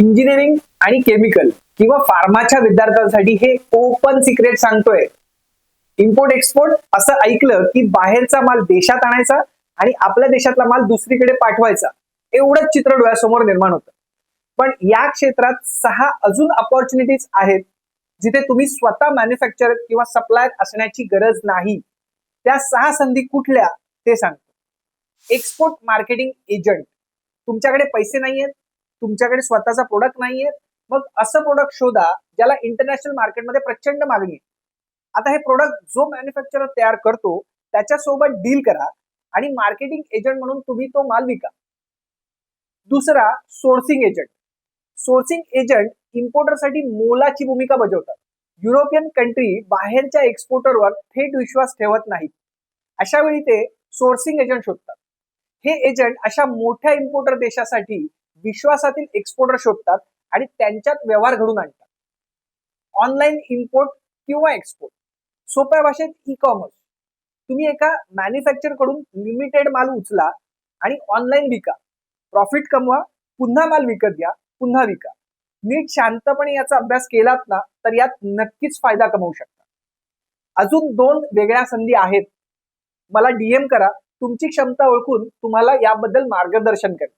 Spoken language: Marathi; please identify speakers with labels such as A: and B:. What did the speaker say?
A: इंजिनिअरिंग आणि केमिकल किंवा फार्माच्या विद्यार्थ्यांसाठी हे ओपन सिक्रेट सांगतोय. इम्पोर्ट एक्सपोर्ट असं ऐकलं की बाहेरचा माल देशात आणायचा आणि आपल्या देशातला माल दुसरीकडे पाठवायचा. एवढंच चित्र डोळ्यासमोर निर्माण होतं. पण या क्षेत्रात सहा अजून अपॉर्च्युनिटीज आहेत जिथे तुम्ही स्वतः मॅन्युफॅक्चर किंवा सप्लायर असण्याची गरज नाही. त्या सहा संधी कुठल्या ते सांगतो. एक्सपोर्ट मार्केटिंग एजंट तुमच्याकडे पैसे नाहीयेत. तुमच्याकडे स्वतःचा प्रोडक्ट नाहीये. मग असं प्रोडक्ट शोधा ज्याला इंटरनॅशनल मार्केटमध्ये प्रचंड मागणी आहे. आता हे प्रोडक्ट जो मॅन्युफॅक्चरर तयार करतो त्याच्यासोबत डील करा आणि मार्केटिंग एजंट म्हणून तुम्ही तो माल विका. दुसरा सोर्सिंग एजंट सोर्सिंग एजंट इम्पोर्टरसाठी मोलाची भूमिका बजावतात. युरोपियन कंट्री बाहेरच्या एक्सपोर्टरवर थेट विश्वास ठेवत नाहीत. अशा वेळी ते सोर्सिंग एजंट शोधतात. हे एजंट अशा मोठ्या इम्पोर्टर देशासाठी विश्वासातील एक्सपोर्टर शोधतात आणि त्यांच्यात व्यवहार घडून आणतात. ऑनलाईन इम्पोर्ट किंवा एक्सपोर्ट सोप्या भाषेत ई कॉमर्स तुम्ही एका मॅन्युफॅक्चरकडून लिमिटेड माल उचला आणि ऑनलाईन विका. प्रॉफिट कमवा पुन्हा माल विकत घ्या पुन्हा विका. नीट शांतपणे याचा अभ्यास केलात ना तर यात नक्कीच फायदा कमवू शकता. अजून दोन वेगळ्या संधी आहेत. मला डीएम करा. तुमची क्षमता ओळखून तुम्हाला याबद्दल मार्गदर्शन करेन.